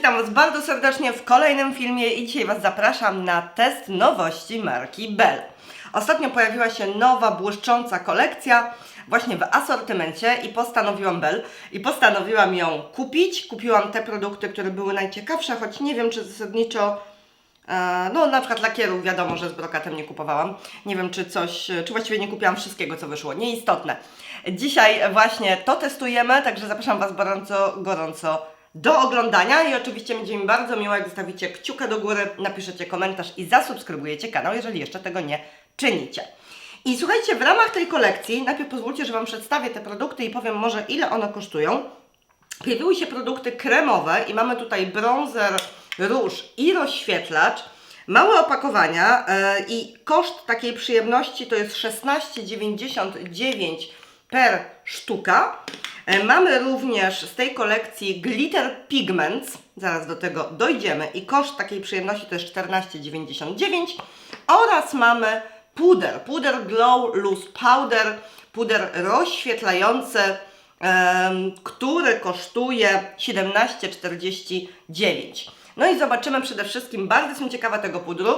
witam Was bardzo serdecznie w kolejnym filmie i dzisiaj Was zapraszam na test nowości marki Bell. Ostatnio pojawiła się nowa, błyszcząca kolekcja właśnie w asortymencie i postanowiłam Bell i postanowiłam ją kupić. Kupiłam te produkty, które były najciekawsze, choć nie wiem czy zasadniczo e, no, na przykład lakierów, wiadomo, że z brokatem nie kupowałam. Nie wiem, czy coś, czy właściwie nie kupiłam wszystkiego, co wyszło. Nieistotne. Dzisiaj właśnie to testujemy, także zapraszam Was gorąco, gorąco do oglądania i oczywiście będzie mi bardzo miło, jak zostawicie kciuka do góry, napiszecie komentarz i zasubskrybujecie kanał, jeżeli jeszcze tego nie czynicie. I słuchajcie, w ramach tej kolekcji, najpierw pozwólcie, że Wam przedstawię te produkty i powiem może ile one kosztują. Pojawiły się produkty kremowe i mamy tutaj bronzer, róż i rozświetlacz. Małe opakowania e, i koszt takiej przyjemności to jest 16,99 per sztuka. E, Mamy również z tej kolekcji Glitter Pigments, zaraz do tego dojdziemy. I koszt takiej przyjemności to jest 14,99 oraz mamy puder, puder Glow Loose Powder, puder rozświetlający, który kosztuje 17,49. No i zobaczymy przede wszystkim, bardzo jestem ciekawa tego pudru,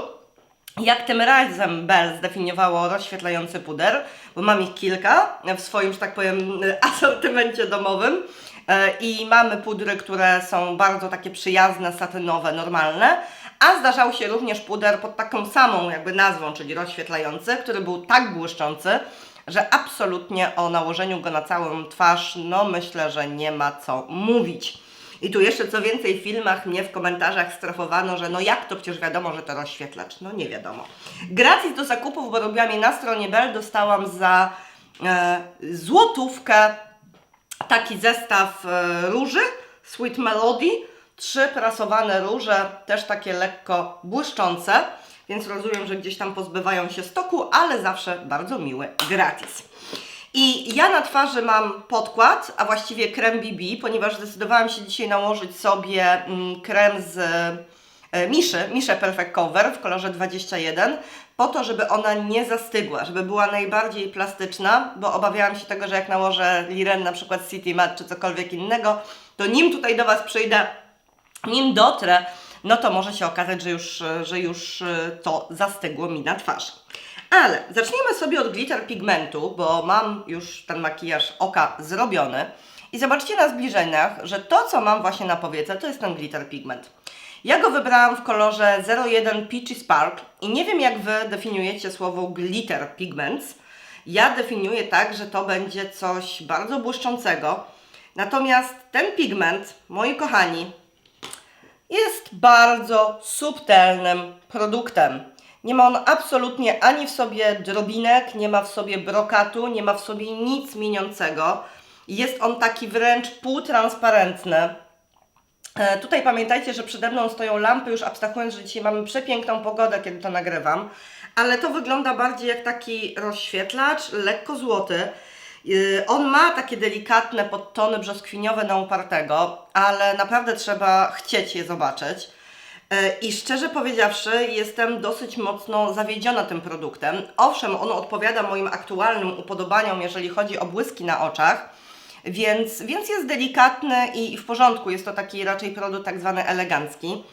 jak tym razem Bell zdefiniowało rozświetlający puder, bo mam ich kilka w swoim, że tak powiem, asortymencie domowym. E, I mamy pudry, które są bardzo takie przyjazne, satynowe, normalne. A zdarzał się również puder pod taką samą jakby nazwą, czyli rozświetlający, który był tak błyszczący, że absolutnie o nałożeniu go na całą twarz, no myślę, że nie ma co mówić. I tu jeszcze co więcej w filmach mnie w komentarzach strofowano, że no jak to przecież wiadomo, że to rozświetlacz. No nie wiadomo. Gratis do zakupów, bo robiłam je na stronie Bell, dostałam za e, złotówkę taki zestaw e, róży Sweet Melody. Trzy prasowane róże, też takie lekko błyszczące, więc rozumiem, że gdzieś tam pozbywają się stoku, ale zawsze bardzo miły gratis. I ja na twarzy mam podkład, a właściwie krem BB, ponieważ zdecydowałam się dzisiaj nałożyć sobie mm, krem z e, Miszy, Miszę Perfect Cover w kolorze 21, po to, żeby ona nie zastygła, żeby była najbardziej plastyczna, bo obawiałam się tego, że jak nałożę Liren na przykład City Matte czy cokolwiek innego, to nim tutaj do Was przyjdę, nim dotrę, no to może się okazać, że już, że już e, to zastygło mi na twarzy. Ale zacznijmy sobie od glitter pigmentu, bo mam już ten makijaż oka zrobiony. I zobaczcie na zbliżeniach, że to, co mam właśnie na powiece, to jest ten glitter pigment. Ja go wybrałam w kolorze 01 Peachy Spark i nie wiem, jak Wy definiujecie słowo glitter pigments. Ja definiuję tak, że to będzie coś bardzo błyszczącego. Natomiast ten pigment, moi kochani, jest bardzo subtelnym produktem. Nie ma on absolutnie ani w sobie drobinek, nie ma w sobie brokatu, nie ma w sobie nic mieniącego. Jest on taki wręcz półtransparentny. E, tutaj pamiętajcie, że przede mną stoją lampy, już abstrahując, że dzisiaj mamy przepiękną pogodę, kiedy to nagrywam. Ale to wygląda bardziej jak taki rozświetlacz, lekko złoty. Yy, On ma takie delikatne podtony brzoskwiniowe na upartego, ale naprawdę trzeba chcieć je zobaczyć. Yy, I szczerze powiedziawszy, jestem dosyć mocno zawiedziona tym produktem. Owszem, on odpowiada moim aktualnym upodobaniom, jeżeli chodzi o błyski na oczach, więc, więc jest delikatny i w porządku. Jest to taki raczej produkt tak zwany elegancki.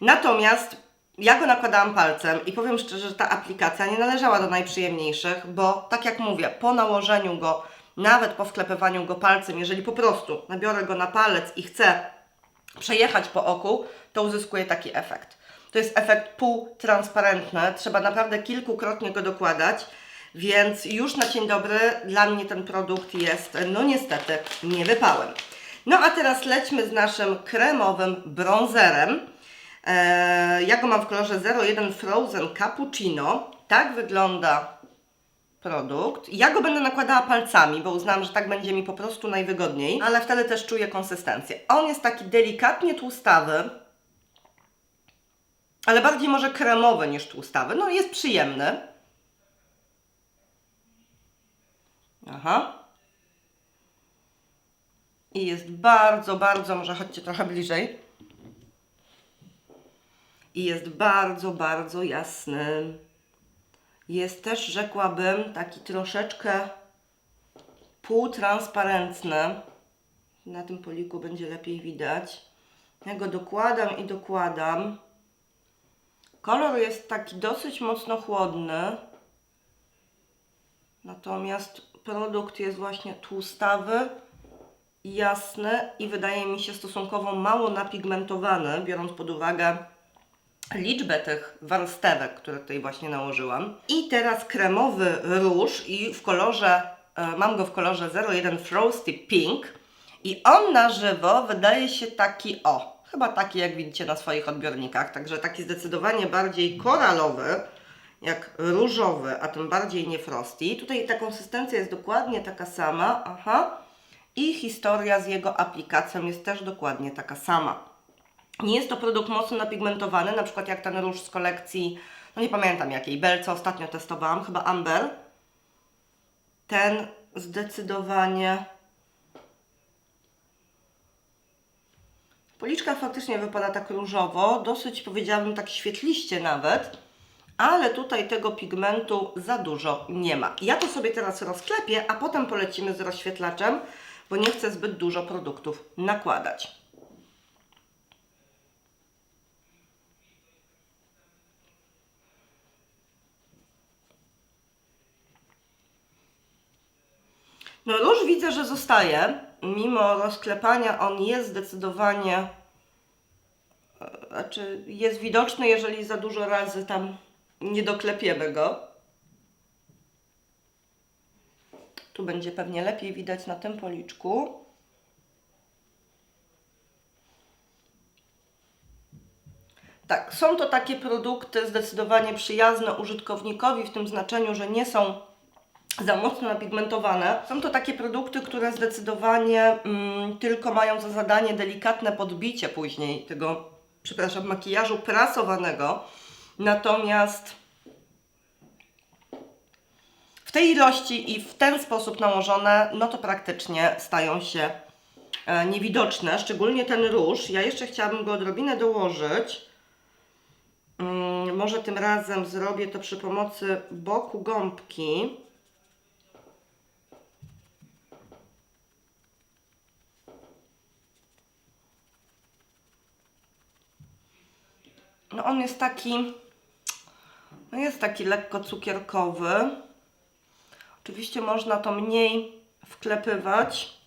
Natomiast ja go nakładałam palcem i powiem szczerze, że ta aplikacja nie należała do najprzyjemniejszych, bo tak jak mówię, po nałożeniu go, nawet po wklepywaniu go palcem, jeżeli po prostu nabiorę go na palec i chcę przejechać po oku, to uzyskuję taki efekt. To jest efekt półtransparentny, trzeba naprawdę kilkukrotnie go dokładać, więc już na dzień dobry dla mnie ten produkt jest, no niestety, niewypałem. No a teraz lećmy z naszym kremowym bronzerem. Eee, ja go mam w kolorze 01 Frozen Cappuccino. Tak wygląda produkt. Ja go będę nakładała palcami, bo uznałam, że tak będzie mi po prostu najwygodniej, ale wtedy też czuję konsystencję. On jest taki delikatnie tłustawy, ale bardziej może kremowy niż tłustawy. No jest przyjemny. Aha. I jest bardzo, bardzo, może chodźcie trochę bliżej. I jest bardzo, bardzo jasny. Jest też, rzekłabym, taki troszeczkę półtransparentny. Na tym poliku będzie lepiej widać. Ja go dokładam i dokładam. Kolor jest taki dosyć mocno chłodny. Natomiast produkt jest właśnie tłustawy, jasny i wydaje mi się stosunkowo mało napigmentowany, biorąc pod uwagę liczbę tych warstewek, które tutaj właśnie nałożyłam. I teraz kremowy róż i w kolorze, e, mam go w kolorze 01 Frosty Pink i on na żywo wydaje się taki o, chyba taki jak widzicie na swoich odbiornikach, także taki zdecydowanie bardziej koralowy, jak różowy, a tym bardziej nie Frosty. Tutaj ta konsystencja jest dokładnie taka sama, aha, i historia z jego aplikacją jest też dokładnie taka sama. Nie jest to produkt mocno napigmentowany, na przykład jak ten róż z kolekcji, no nie pamiętam jakiej, Bell, co ostatnio testowałam, chyba Amber. Ten zdecydowanie... Policzka faktycznie wypada tak różowo, dosyć powiedziałabym tak świetliście nawet, ale tutaj tego pigmentu za dużo nie ma. Ja to sobie teraz rozklepię, a potem polecimy z rozświetlaczem, bo nie chcę zbyt dużo produktów nakładać. Róż widzę, że zostaje. Mimo rozklepania on jest zdecydowanie, e, znaczy jest widoczny, jeżeli za dużo razy tam nie doklepiemy go. Tu będzie pewnie lepiej widać na tym policzku. Tak, są to takie produkty zdecydowanie przyjazne użytkownikowi w tym znaczeniu, że nie są za mocno napigmentowane. Są to takie produkty, które zdecydowanie mm, tylko mają za zadanie delikatne podbicie później tego, przepraszam, makijażu prasowanego. Natomiast w tej ilości i w ten sposób nałożone, no to praktycznie stają się e, niewidoczne, szczególnie ten róż. Ja jeszcze chciałabym go odrobinę dołożyć. Mm, może tym razem zrobię to przy pomocy boku gąbki. No on jest taki, no jest taki lekko cukierkowy. Oczywiście można to mniej wklepywać.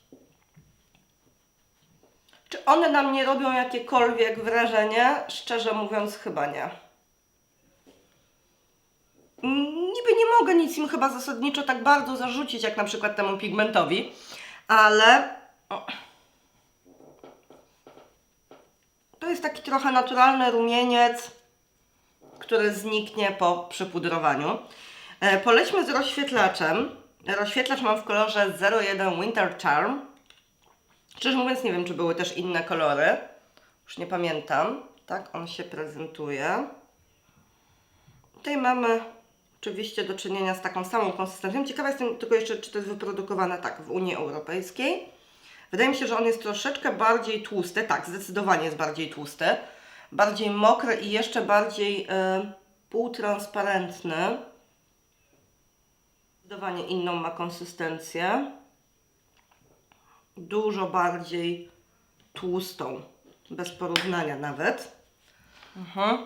Czy one na mnie robią jakiekolwiek wrażenie? Szczerze mówiąc, chyba nie. Niby nie mogę nic im chyba zasadniczo tak bardzo zarzucić, jak na przykład temu pigmentowi, ale o. to jest taki trochę naturalny rumieniec, który zniknie po przypudrowaniu. E, Polećmy z rozświetlaczem. Rozświetlacz mam w kolorze 01 Winter Charm. Szczerze mówiąc, nie wiem, czy były też inne kolory. Już nie pamiętam. Tak on się prezentuje. Tutaj mamy oczywiście do czynienia z taką samą konsystencją. Ciekawa jestem tylko jeszcze, czy to jest wyprodukowane tak w Unii Europejskiej. Wydaje mi się, że on jest troszeczkę bardziej tłusty. Tak, zdecydowanie jest bardziej tłusty. Bardziej mokry i jeszcze bardziej e, półtransparentny. Zdecydowanie inną ma konsystencję. Dużo bardziej tłustą. Bez porównania nawet. Mhm.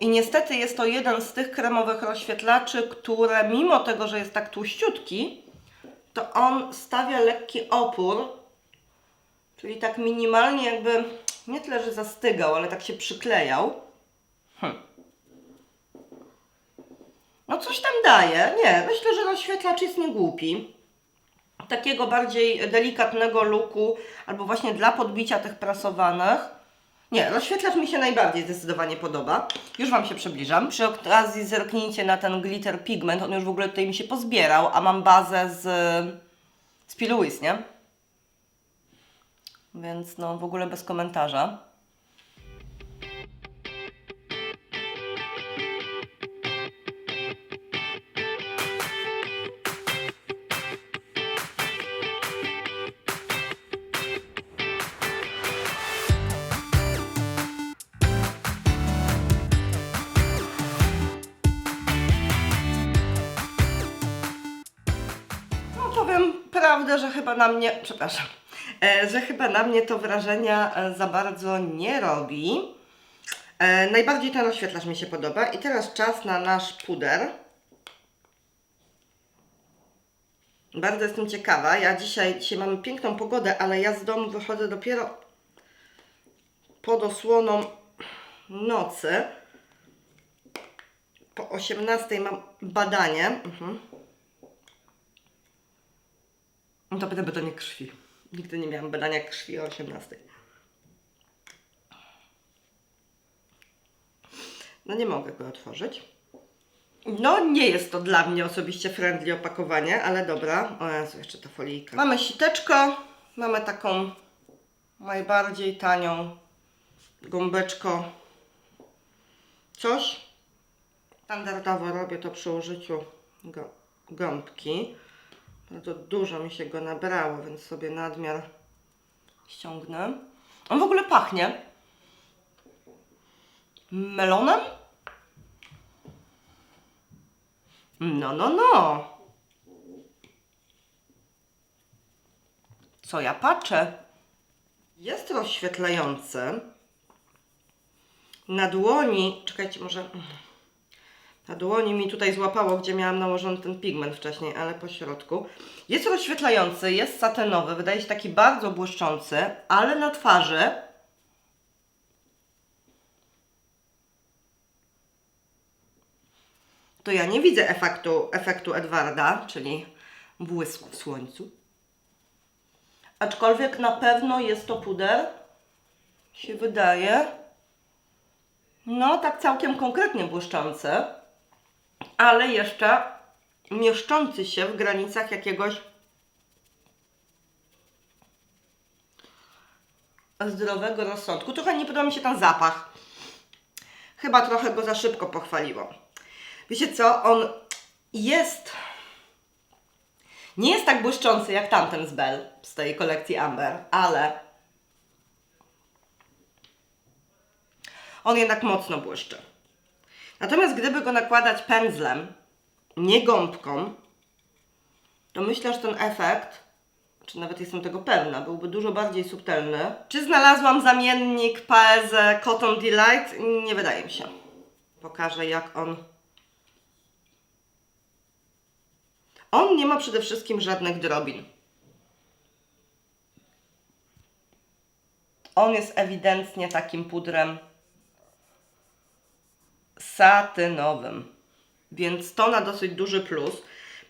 I niestety jest to jeden z tych kremowych rozświetlaczy, które mimo tego, że jest tak tłuściutki, to on stawia lekki opór, czyli tak minimalnie jakby, nie tyle, że zastygał, ale tak się przyklejał. Hm. No coś tam daje, nie, myślę, że rozświetlacz jest niegłupi. Takiego bardziej delikatnego looku, albo właśnie dla podbicia tych prasowanych. Nie, rozświetlacz mi się najbardziej zdecydowanie podoba. Już Wam się przybliżam. Przy okazji zerknijcie na ten glitter pigment. On już w ogóle tutaj mi się pozbierał, a mam bazę z, z P. Louis, nie? Więc no w ogóle bez komentarza. No powiem prawdę, że chyba na mnie, przepraszam, że chyba na mnie to wrażenia e, za bardzo nie robi. E, najbardziej ten rozświetlacz mi się podoba. I teraz czas na nasz puder. Bardzo jestem ciekawa. Ja dzisiaj, dzisiaj mamy piękną pogodę, ale ja z domu wychodzę dopiero pod osłoną nocy. Po 18 mam badanie. Mhm. To będę badanie krwi. Nigdy nie miałam badania krwi o 18. No nie mogę go otworzyć. No nie jest to dla mnie osobiście friendly opakowanie, ale dobra. O Jezu, jeszcze ta folijka. Mamy siteczko, mamy taką najbardziej tanią gąbeczko coś. Standardowo robię to przy użyciu gąbki. No to dużo mi się go nabrało, więc sobie nadmiar ściągnę. On w ogóle pachnie melonem? No, no, no. Co ja patrzę? Jest rozświetlający. Na dłoni, czekajcie, może na dłoni mi tutaj złapało, gdzie miałam nałożony ten pigment wcześniej, ale po środku. Jest rozświetlający, jest satenowy, wydaje się taki bardzo błyszczący, ale na twarzy to ja nie widzę efektu, efektu Edwarda, czyli błysku w słońcu. Aczkolwiek na pewno jest to puder, się wydaje, no tak całkiem konkretnie błyszczący, ale jeszcze mieszczący się w granicach jakiegoś zdrowego rozsądku. Trochę nie podoba mi się ten zapach. Chyba trochę go za szybko pochwaliło. Wiecie co? On jest. Nie jest tak błyszczący jak tamten z Bell z tej kolekcji Amber, ale on jednak mocno błyszczy. Natomiast gdyby go nakładać pędzlem, nie gąbką, to myślę, że ten efekt, czy nawet jestem tego pewna, byłby dużo bardziej subtelny. Czy znalazłam zamiennik Paese Cotton Delight? Nie wydaje mi się. Pokażę jak on On nie ma przede wszystkim żadnych drobin. On jest ewidentnie takim pudrem satynowym, więc to na dosyć duży plus.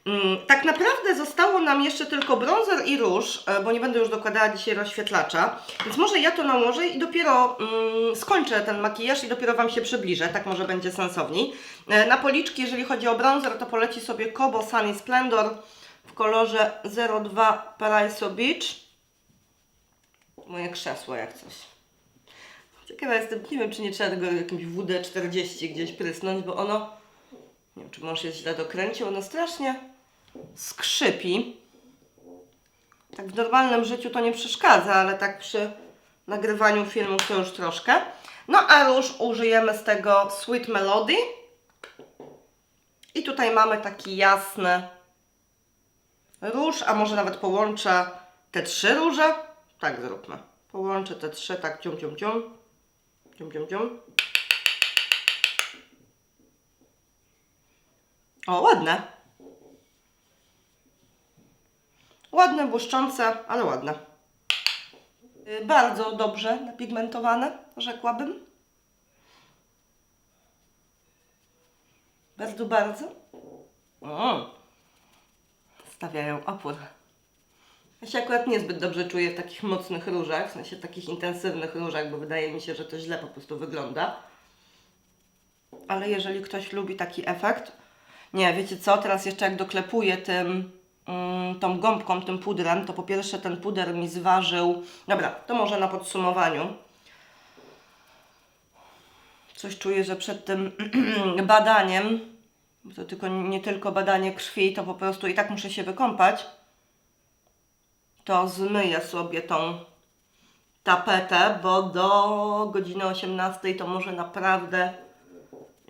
Mm, Tak naprawdę zostało nam jeszcze tylko bronzer i róż, e, bo nie będę już dokładała dzisiaj rozświetlacza, więc może ja to nałożę i dopiero mm, skończę ten makijaż i dopiero Wam się przybliżę, tak może będzie sensowniej. E, Na policzki, jeżeli chodzi o bronzer, to poleci sobie Kobo Sunny Splendor w kolorze 02 Paraiso Beach. Moje krzesło jak coś. Ciekawa jestem, nie wiem czy nie trzeba tego jakimś WD-40 gdzieś prysnąć, bo ono, nie wiem czy mąż jest źle dokręcił, ono strasznie skrzypi. Tak w normalnym życiu to nie przeszkadza, ale tak przy nagrywaniu filmu to już troszkę. No a róż użyjemy z tego Sweet Melody. I tutaj mamy taki jasny róż, a może nawet połączę te trzy róże. Tak zróbmy. Połączę te trzy, tak cium, cium, cium. Cium, cium, cium. O, ładne. Ładne, błyszczące, ale ładne. Y, Bardzo dobrze napigmentowane, rzekłabym. Bardzo, bardzo. O, stawiają opór. Ja się akurat niezbyt dobrze czuję w takich mocnych różach, w sensie takich intensywnych różach, bo wydaje mi się, że to źle po prostu wygląda. Ale jeżeli ktoś lubi taki efekt, nie, wiecie co, teraz jeszcze jak doklepuję tym, mm, tą gąbką, tym pudrem, to po pierwsze ten puder mi zważył, dobra, to może na podsumowaniu. Coś czuję, że przed tym badaniem, to tylko nie tylko badanie krwi, to po prostu i tak muszę się wykąpać, to zmyję sobie tą tapetę, bo do godziny 18 to może naprawdę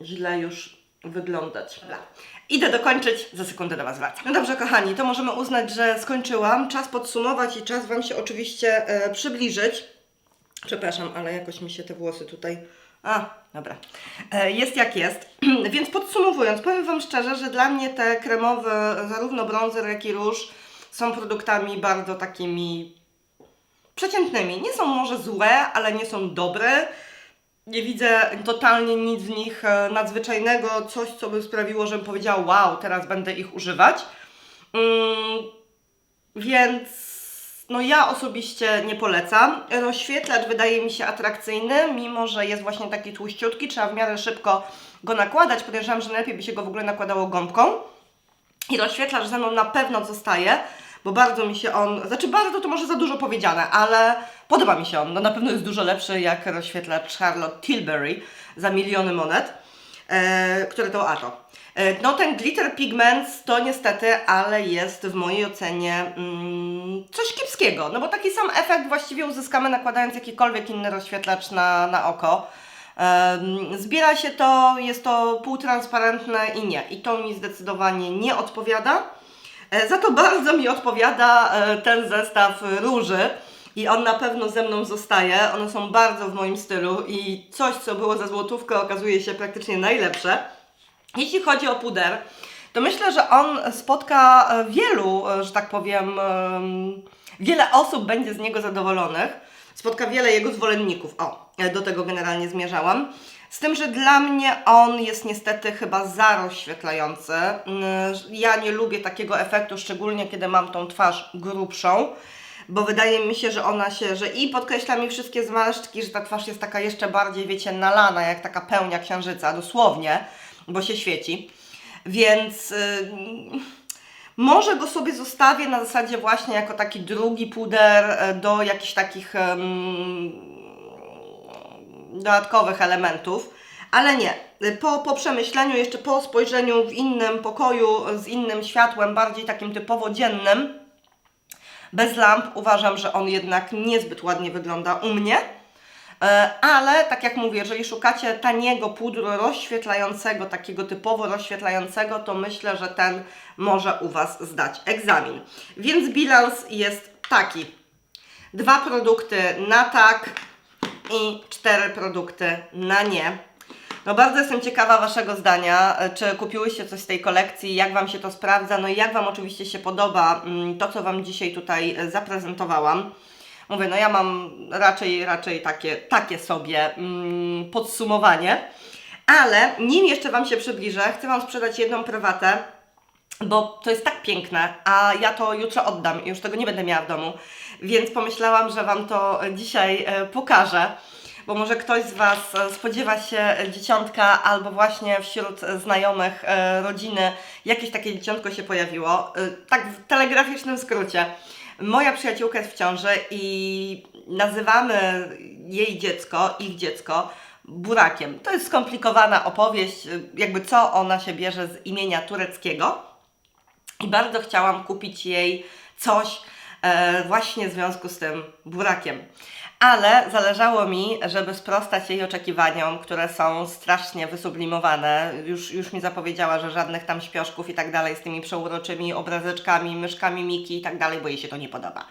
źle już wyglądać. Dobra. Idę dokończyć, za sekundę do Was wracam. No dobrze, kochani, to możemy uznać, że skończyłam. Czas podsumować i czas Wam się oczywiście e, przybliżyć. Przepraszam, ale jakoś mi się te włosy tutaj. A, dobra. E, Jest jak jest. Więc podsumowując, powiem Wam szczerze, że dla mnie te kremowe, zarówno bronzer, jak i róż są produktami bardzo takimi przeciętnymi. Nie są może złe, ale nie są dobre. Nie widzę totalnie nic w nich e, nadzwyczajnego, coś, co by sprawiło, żebym powiedziała, wow, teraz będę ich używać. Mm, więc no ja osobiście nie polecam. Rozświetlacz wydaje mi się atrakcyjny, mimo że jest właśnie taki tłuściutki, trzeba w miarę szybko go nakładać. Podejrzewam, że najlepiej by się go w ogóle nakładało gąbką. I rozświetlacz ze mną na pewno zostaje, bo bardzo mi się on, znaczy bardzo to może za dużo powiedziane, ale podoba mi się on. No na pewno jest dużo lepszy jak rozświetlacz Charlotte Tilbury za miliony monet, e, które to a to. E, no ten glitter pigments to niestety, ale jest w mojej ocenie mm, coś kiepskiego, no bo taki sam efekt właściwie uzyskamy nakładając jakikolwiek inny rozświetlacz na, na oko. Em, Zbiera się to, jest to półtransparentne i nie. I to mi zdecydowanie nie odpowiada. E, Za to bardzo mi odpowiada e, ten zestaw róży. I on na pewno ze mną zostaje. One są bardzo w moim stylu i coś, co było za złotówkę, okazuje się praktycznie najlepsze. Jeśli chodzi o puder, to myślę, że on spotka e, wielu, że tak powiem, em, wiele osób będzie z niego zadowolonych. Spotka wiele jego zwolenników. O, do tego generalnie zmierzałam. Z tym, że dla mnie on jest niestety chyba za rozświetlający. Mm, Ja nie lubię takiego efektu, szczególnie kiedy mam tą twarz grubszą, bo wydaje mi się, że ona się, że i podkreśla mi wszystkie zmarszczki, że ta twarz jest taka jeszcze bardziej, wiecie, nalana, jak taka pełnia księżyca, dosłownie, bo się świeci. Więc y, może go sobie zostawię na zasadzie właśnie jako taki drugi puder e, do jakichś takich em, dodatkowych elementów, ale nie. Po, po przemyśleniu, jeszcze po spojrzeniu w innym pokoju, z innym światłem, bardziej takim typowo dziennym, bez lamp, uważam, że on jednak niezbyt ładnie wygląda u mnie. E, Ale tak jak mówię, jeżeli szukacie taniego pudru rozświetlającego, takiego typowo rozświetlającego, to myślę, że ten może u Was zdać egzamin. Więc bilans jest taki. Dwa produkty na tak i cztery produkty na nie. No bardzo jestem ciekawa Waszego zdania, e, czy kupiłyście coś z tej kolekcji, jak Wam się to sprawdza, no i jak Wam oczywiście się podoba mm, to, co Wam dzisiaj tutaj e, zaprezentowałam. Mówię, no ja mam raczej, raczej takie, takie sobie mm, podsumowanie, ale nim jeszcze Wam się przybliżę, chcę Wam sprzedać jedną prywatę, bo to jest tak piękne, a ja to jutro oddam i już tego nie będę miała w domu, więc pomyślałam, że Wam to dzisiaj e, pokażę, bo może ktoś z Was e, spodziewa się dzieciątka albo właśnie wśród znajomych e, rodziny jakieś takie dzieciątko się pojawiło. Tak w telegraficznym skrócie. Moja przyjaciółka jest w ciąży i nazywamy jej dziecko, ich dziecko, burakiem. To jest skomplikowana opowieść, jakby co ona się bierze z imienia tureckiego i bardzo chciałam kupić jej coś właśnie w związku z tym burakiem. Ale zależało mi, żeby sprostać jej oczekiwaniom, które są strasznie wysublimowane. Już, już mi zapowiedziała, że żadnych tam śpioszków i tak dalej z tymi przeuroczymi obrazeczkami, myszkami Miki i tak dalej, bo jej się to nie podoba.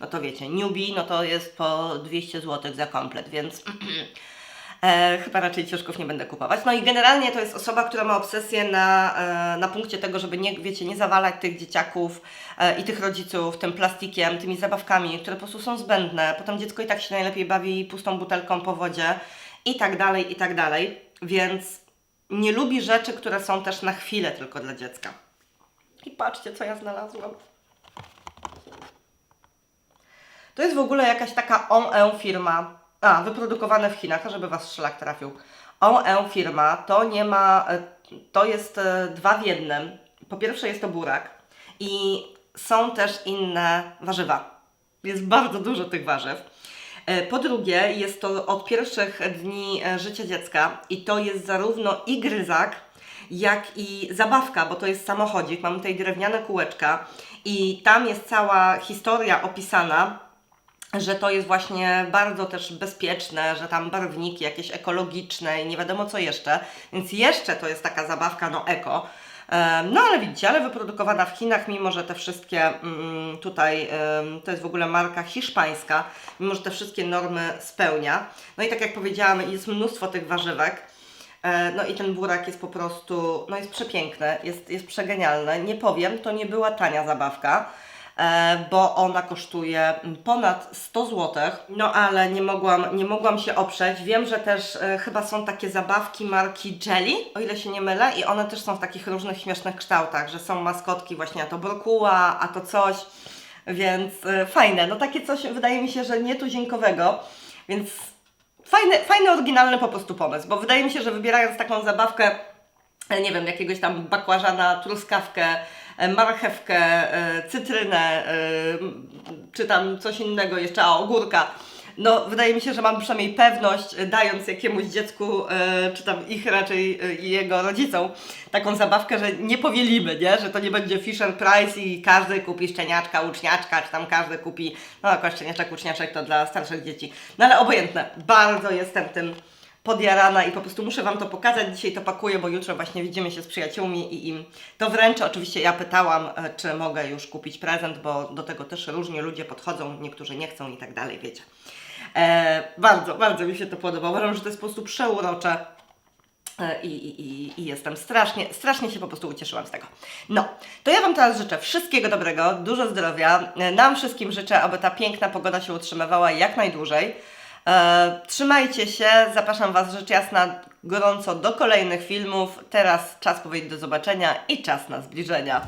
No to wiecie, newbie, no to jest po 200 zł za komplet, więc E, chyba raczej ciuszków nie będę kupować. No i generalnie to jest osoba, która ma obsesję na, e, na punkcie tego, żeby nie, wiecie, nie zawalać tych dzieciaków e, i tych rodziców tym plastikiem, tymi zabawkami, które po prostu są zbędne. Potem dziecko i tak się najlepiej bawi pustą butelką po wodzie i tak dalej, i tak dalej. Więc nie lubi rzeczy, które są też na chwilę tylko dla dziecka. I patrzcie, co ja znalazłam. To jest w ogóle jakaś taka on firma. A, wyprodukowane w Chinach, żeby Was szlak trafił. On firma to nie ma, e, to jest e, dwa w jednym. Po pierwsze jest to burak i są też inne warzywa. Jest bardzo dużo tych warzyw. E, Po drugie, jest to od pierwszych dni e, życia dziecka i to jest zarówno i gryzak, jak i zabawka, bo to jest samochodzik. Mamy tutaj drewniane kółeczka i tam jest cała historia opisana, że to jest właśnie bardzo też bezpieczne, że tam barwniki jakieś ekologiczne i nie wiadomo co jeszcze, więc jeszcze to jest taka zabawka no eko. No ale widzicie, ale wyprodukowana w Chinach, mimo że te wszystkie mm, tutaj, to jest w ogóle marka hiszpańska, mimo że te wszystkie normy spełnia. No i tak jak powiedziałam, jest mnóstwo tych warzywek. E, No i ten burak jest po prostu, no jest przepiękny, jest, jest przegenialny. Nie powiem, to nie była tania zabawka, bo ona kosztuje ponad 100 zł. No ale nie mogłam, nie mogłam się oprzeć. Wiem, że też e, chyba są takie zabawki marki Jelly, o ile się nie mylę, i one też są w takich różnych śmiesznych kształtach, że są maskotki właśnie, a to brokuła, a to coś. Więc e, fajne, no takie coś wydaje mi się, że nie tuzinkowego, więc fajny, fajny, oryginalny po prostu pomysł, bo wydaje mi się, że wybierając taką zabawkę, e, nie wiem, jakiegoś tam bakłażana, truskawkę, e, marchewkę, e, cytrynę, e, czy tam coś innego jeszcze, a ogórka, no wydaje mi się, że mam przynajmniej pewność, e, dając jakiemuś dziecku, e, czy tam ich raczej e, jego rodzicom, taką zabawkę, że nie powielimy, nie? Że to nie będzie Fisher Price i każdy kupi szczeniaczka, uczniaczka, czy tam każdy kupi, no akurat szczeniaczek, uczniaczek to dla starszych dzieci. No ale obojętne, bardzo jestem tym podjarana i po prostu muszę Wam to pokazać. Dzisiaj to pakuję, bo jutro właśnie widzimy się z przyjaciółmi i im to wręczę. Oczywiście ja pytałam, e, czy mogę już kupić prezent, bo do tego też różni ludzie podchodzą, niektórzy nie chcą i tak dalej, wiecie. E, bardzo, bardzo mi się to podoba. Uważam, że to jest po prostu przeurocze. E, I, i, i- jestem strasznie, strasznie się po prostu ucieszyłam z tego. No, to ja Wam teraz życzę wszystkiego dobrego, dużo zdrowia. Nam wszystkim życzę, aby ta piękna pogoda się utrzymywała jak najdłużej. E, trzymajcie się, zapraszam Was rzecz jasna gorąco do kolejnych filmów. Teraz czas powiedzieć do zobaczenia i czas na zbliżenia.